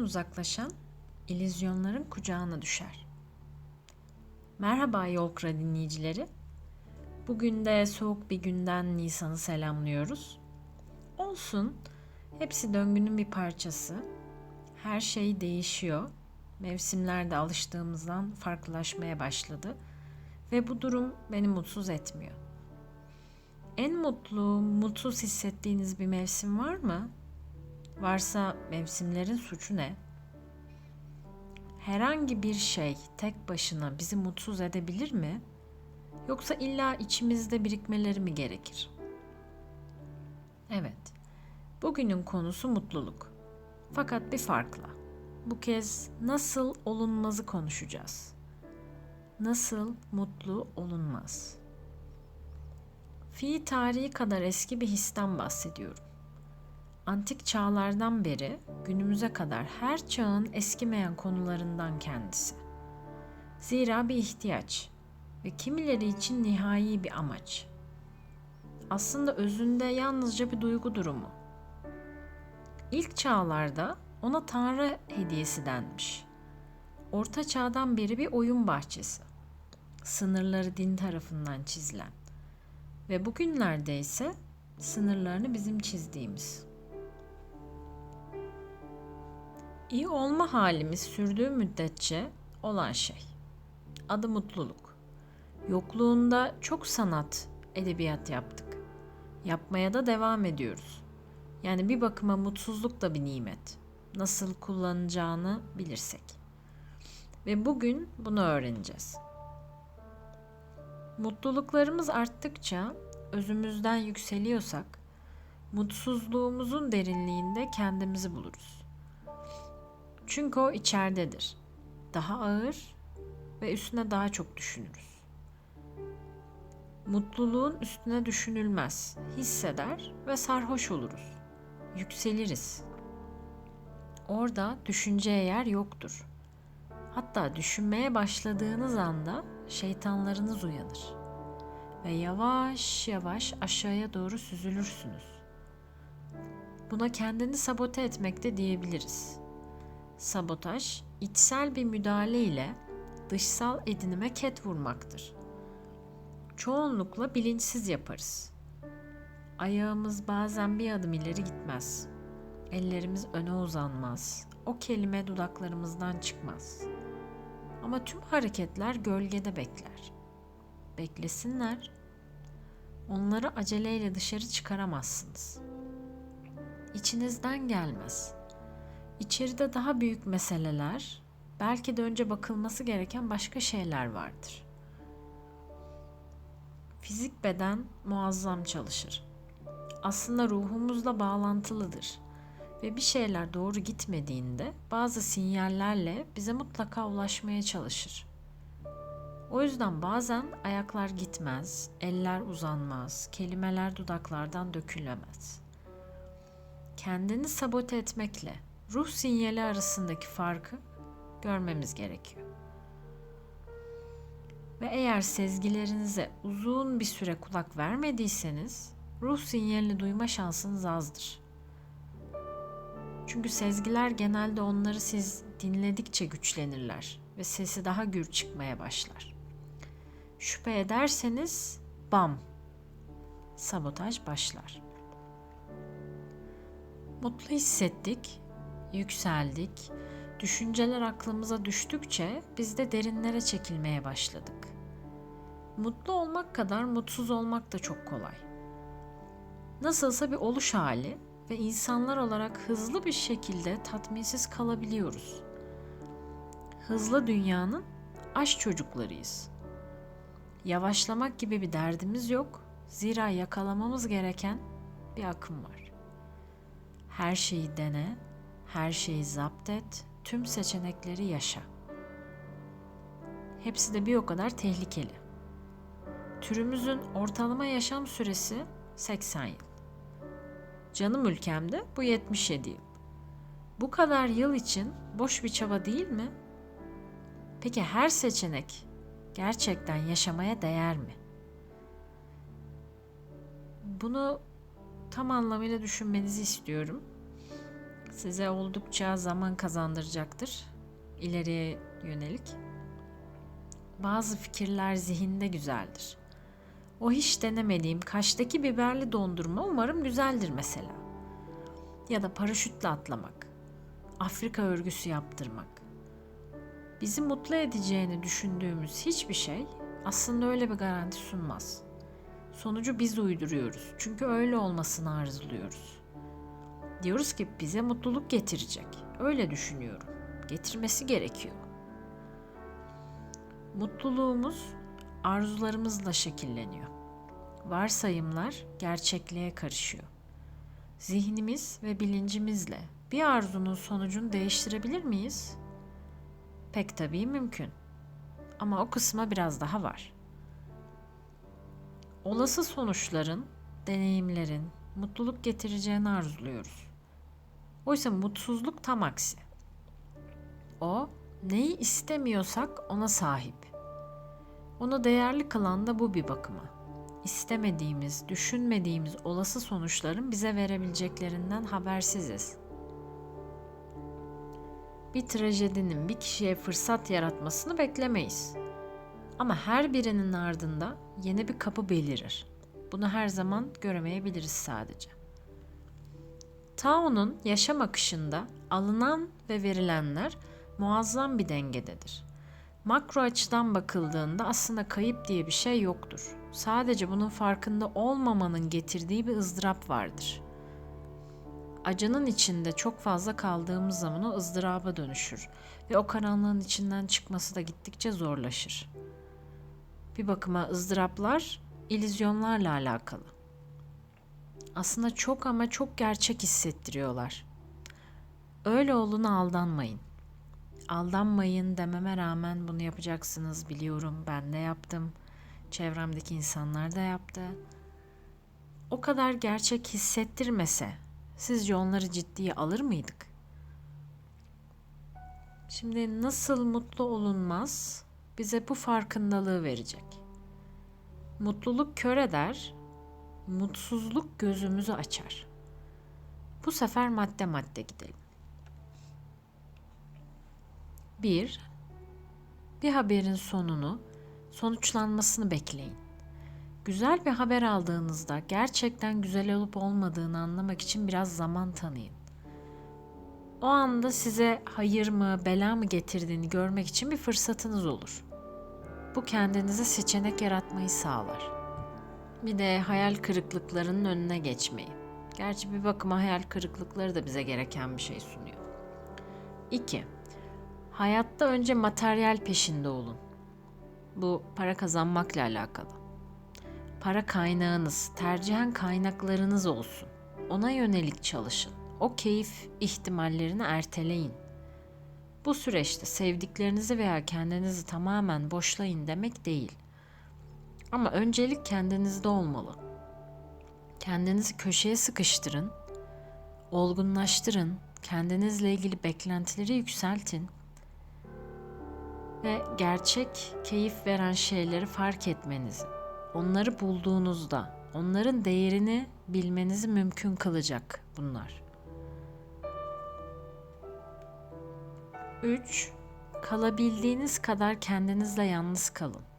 uzaklaşan illüzyonların kucağına düşer. Merhaba Yolkra dinleyicileri. Bugün de soğuk bir günden Nisan'ı selamlıyoruz. Olsun, hepsi döngünün bir parçası. Her şey değişiyor. Mevsimler de alıştığımızdan farklılaşmaya başladı ve bu durum beni mutsuz etmiyor. En mutlu, mutsuz hissettiğiniz bir mevsim var mı? Varsa mevsimlerin suçu ne? Herhangi bir şey tek başına bizi mutsuz edebilir mi? Yoksa illa içimizde birikmeleri mi gerekir? Evet. Bugünün konusu mutluluk. Fakat bir farkla. Bu kez nasıl olunmazı konuşacağız. Nasıl mutlu olunmaz? Fi tarihi kadar eski bir histen bahsediyorum. Antik çağlardan beri günümüze kadar her çağın eskimeyen konularından kendisi. Zira bir ihtiyaç ve kimileri için nihai bir amaç. Aslında özünde yalnızca bir duygu durumu. İlk çağlarda ona tanrı hediyesi denmiş. Orta çağdan beri bir oyun bahçesi. Sınırları din tarafından çizilen ve bugünlerde ise sınırlarını bizim çizdiğimiz. İyi olma halimiz sürdüğü müddetçe olan şey. Adı mutluluk. Yokluğunda çok sanat, edebiyat yaptık. Yapmaya da devam ediyoruz. Yani bir bakıma mutsuzluk da bir nimet. Nasıl kullanacağını bilirsek. Ve bugün bunu öğreneceğiz. Mutluluklarımız arttıkça, özümüzden yükseliyorsak, mutsuzluğumuzun derinliğinde kendimizi buluruz. Çünkü o içeridedir. Daha ağır ve üstüne daha çok düşünürüz. Mutluluğun üstüne düşünülmez. Hisseder ve sarhoş oluruz. Yükseliriz. Orada düşünceye yer yoktur. Hatta düşünmeye başladığınız anda şeytanlarınız uyanır ve yavaş yavaş aşağıya doğru süzülürsünüz. Buna kendini sabote etmek de diyebiliriz. Sabotaj, içsel bir müdahale ile dışsal edinime ket vurmaktır. Çoğunlukla bilinçsiz yaparız. Ayağımız bazen bir adım ileri gitmez. Ellerimiz öne uzanmaz. O kelime dudaklarımızdan çıkmaz. Ama tüm hareketler gölgede bekler. Beklesinler. Onları aceleyle dışarı çıkaramazsınız. İçinizden gelmez. İçeride daha büyük meseleler, belki de önce bakılması gereken başka şeyler vardır. Fizik beden muazzam çalışır. Aslında ruhumuzla bağlantılıdır ve bir şeyler doğru gitmediğinde bazı sinyallerle bize mutlaka ulaşmaya çalışır. O yüzden bazen ayaklar gitmez, eller uzanmaz, kelimeler dudaklardan dökülemez. Kendini sabote etmekle ruh sinyali arasındaki farkı görmemiz gerekiyor. Ve eğer sezgilerinize uzun bir süre kulak vermediyseniz ruh sinyalini duyma şansınız azdır. Çünkü sezgiler genelde onları siz dinledikçe güçlenirler ve sesi daha gür çıkmaya başlar. Şüphe ederseniz bam sabotaj başlar. Mutlu hissettik, yükseldik. Düşünceler aklımıza düştükçe biz de derinlere çekilmeye başladık. Mutlu olmak kadar mutsuz olmak da çok kolay. Nasılsa bir oluş hali ve insanlar olarak hızlı bir şekilde tatminsiz kalabiliyoruz. Hızlı dünyanın aş çocuklarıyız. Yavaşlamak gibi bir derdimiz yok. Zira yakalamamız gereken bir akım var. Her şeyi dene, her şeyi zapt et, tüm seçenekleri yaşa. Hepsi de bir o kadar tehlikeli. Türümüzün ortalama yaşam süresi 80 yıl. Canım ülkemde bu 77 yıl. Bu kadar yıl için boş bir çaba değil mi? Peki her seçenek gerçekten yaşamaya değer mi? Bunu tam anlamıyla düşünmenizi istiyorum. Size oldukça zaman kazandıracaktır ileriye yönelik. Bazı fikirler zihinde güzeldir. O hiç denemediğim kaştaki biberli dondurma umarım güzeldir mesela. Ya da paraşütle atlamak. Afrika örgüsü yaptırmak. Bizi mutlu edeceğini düşündüğümüz hiçbir şey aslında öyle bir garanti sunmaz. Sonucu biz uyduruyoruz. Çünkü öyle olmasını arzuluyoruz. Diyoruz ki bize mutluluk getirecek. Öyle düşünüyorum. Getirmesi gerekiyor. Mutluluğumuz arzularımızla şekilleniyor. Varsayımlar gerçekliğe karışıyor. Zihnimiz ve bilincimizle bir arzunun sonucunu değiştirebilir miyiz? Pek tabii mümkün. Ama o kısma biraz daha var. Olası sonuçların, deneyimlerin mutluluk getireceğini arzuluyoruz. Oysa mutsuzluk tam aksi. O neyi istemiyorsak ona sahip. Onu değerli kılan da bu bir bakıma. İstemediğimiz, düşünmediğimiz olası sonuçların bize verebileceklerinden habersiziz. Bir trajedinin bir kişiye fırsat yaratmasını beklemeyiz. Ama her birinin ardında yeni bir kapı belirir. Bunu her zaman göremeyebiliriz sadece. Tao'nun yaşam akışında alınan ve verilenler muazzam bir dengededir. Makro açıdan bakıldığında aslında kayıp diye bir şey yoktur. Sadece bunun farkında olmamanın getirdiği bir ızdırap vardır. Acının içinde çok fazla kaldığımız zaman o ızdıraba dönüşür ve o karanlığın içinden çıkması da gittikçe zorlaşır. Bir bakıma ızdıraplar illüzyonlarla alakalı. Aslında çok ama çok gerçek hissettiriyorlar. Öyle olduğuna aldanmayın. Aldanmayın dememe rağmen bunu yapacaksınız biliyorum. Ben de yaptım. Çevremdeki insanlar da yaptı. O kadar gerçek hissettirmese sizce onları ciddiye alır mıydık? Şimdi nasıl mutlu olunmaz bize bu farkındalığı verecek. Mutluluk kör eder, mutsuzluk gözümüzü açar. Bu sefer madde madde gidelim. 1. Bir haberin sonunu, sonuçlanmasını bekleyin. Güzel bir haber aldığınızda gerçekten güzel olup olmadığını anlamak için biraz zaman tanıyın. O anda size hayır mı, bela mı getirdiğini görmek için bir fırsatınız olur. Bu kendinize seçenek yaratmayı sağlar. Bir de hayal kırıklıklarının önüne geçmeyi. Gerçi bir bakıma hayal kırıklıkları da bize gereken bir şey sunuyor. 2. Hayatta önce materyal peşinde olun. Bu para kazanmakla alakalı. Para kaynağınız, tercihen kaynaklarınız olsun. Ona yönelik çalışın. O keyif ihtimallerini erteleyin. Bu süreçte sevdiklerinizi veya kendinizi tamamen boşlayın demek değil. Ama öncelik kendinizde olmalı. Kendinizi köşeye sıkıştırın, olgunlaştırın, kendinizle ilgili beklentileri yükseltin ve gerçek keyif veren şeyleri fark etmenizi, onları bulduğunuzda onların değerini bilmenizi mümkün kılacak bunlar. 3. Kalabildiğiniz kadar kendinizle yalnız kalın.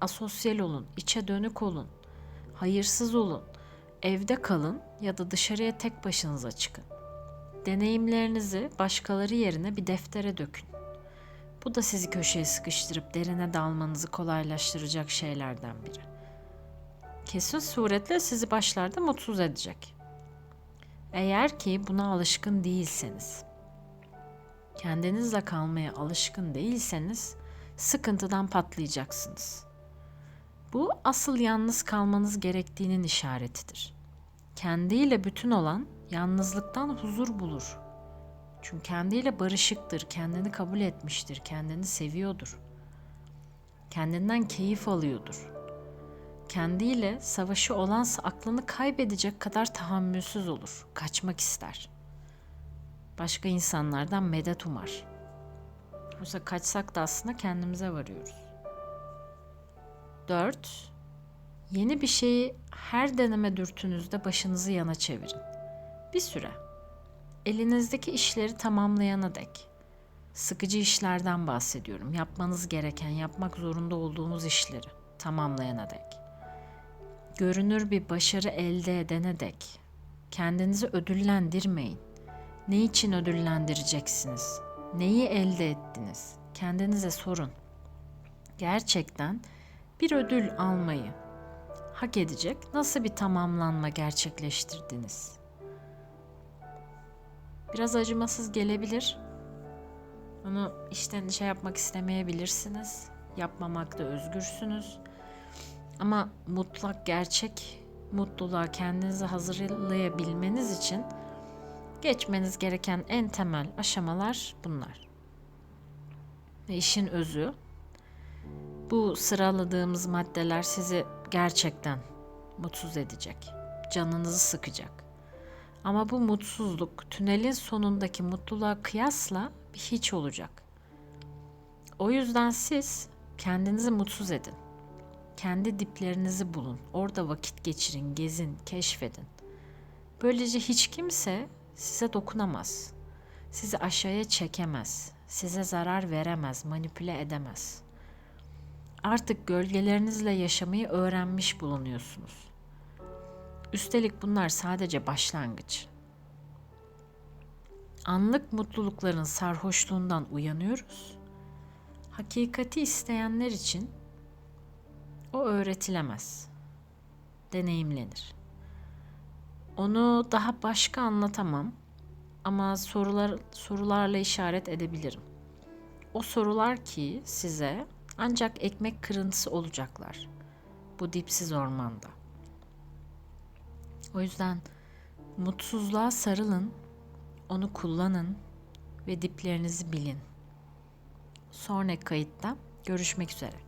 Asosyal olun, içe dönük olun, hayırsız olun, evde kalın ya da dışarıya tek başınıza çıkın. Deneyimlerinizi başkaları yerine bir deftere dökün. Bu da sizi köşeye sıkıştırıp derine dalmanızı kolaylaştıracak şeylerden biri. Kesin suretle sizi başlarda mutsuz edecek. Eğer ki buna alışkın değilseniz, kendinizle kalmaya alışkın değilseniz sıkıntıdan patlayacaksınız. Bu asıl yalnız kalmanız gerektiğinin işaretidir. Kendiyle bütün olan yalnızlıktan huzur bulur. Çünkü kendiyle barışıktır, kendini kabul etmiştir, kendini seviyordur. Kendinden keyif alıyordur. Kendiyle savaşı olansa aklını kaybedecek kadar tahammülsüz olur, kaçmak ister. Başka insanlardan medet umar. Oysa kaçsak da aslında kendimize varıyoruz. 4. Yeni bir şeyi her deneme dürtünüzde başınızı yana çevirin. Bir süre. elinizdeki işleri tamamlayana dek. Sıkıcı işlerden bahsediyorum. Yapmanız gereken, yapmak zorunda olduğunuz işleri tamamlayana dek. Görünür bir başarı elde edene dek. Kendinizi ödüllendirmeyin. Ne için ödüllendireceksiniz? Neyi elde ettiniz? Kendinize sorun. Gerçekten bir ödül almayı hak edecek nasıl bir tamamlanma gerçekleştirdiniz? Biraz acımasız gelebilir. Onu işten şey yapmak istemeyebilirsiniz. Yapmamakta özgürsünüz. Ama mutlak gerçek mutluluğa kendinizi hazırlayabilmeniz için geçmeniz gereken en temel aşamalar bunlar. Ve işin özü bu sıraladığımız maddeler sizi gerçekten mutsuz edecek. Canınızı sıkacak. Ama bu mutsuzluk tünelin sonundaki mutluluğa kıyasla bir hiç olacak. O yüzden siz kendinizi mutsuz edin. Kendi diplerinizi bulun. Orada vakit geçirin, gezin, keşfedin. Böylece hiç kimse size dokunamaz. Sizi aşağıya çekemez. Size zarar veremez, manipüle edemez. Artık gölgelerinizle yaşamayı öğrenmiş bulunuyorsunuz. Üstelik bunlar sadece başlangıç. Anlık mutlulukların sarhoşluğundan uyanıyoruz. Hakikati isteyenler için o öğretilemez. Deneyimlenir. Onu daha başka anlatamam ama sorular sorularla işaret edebilirim. O sorular ki size ancak ekmek kırıntısı olacaklar bu dipsiz ormanda. O yüzden mutsuzluğa sarılın, onu kullanın ve diplerinizi bilin. Sonraki kayıtta görüşmek üzere.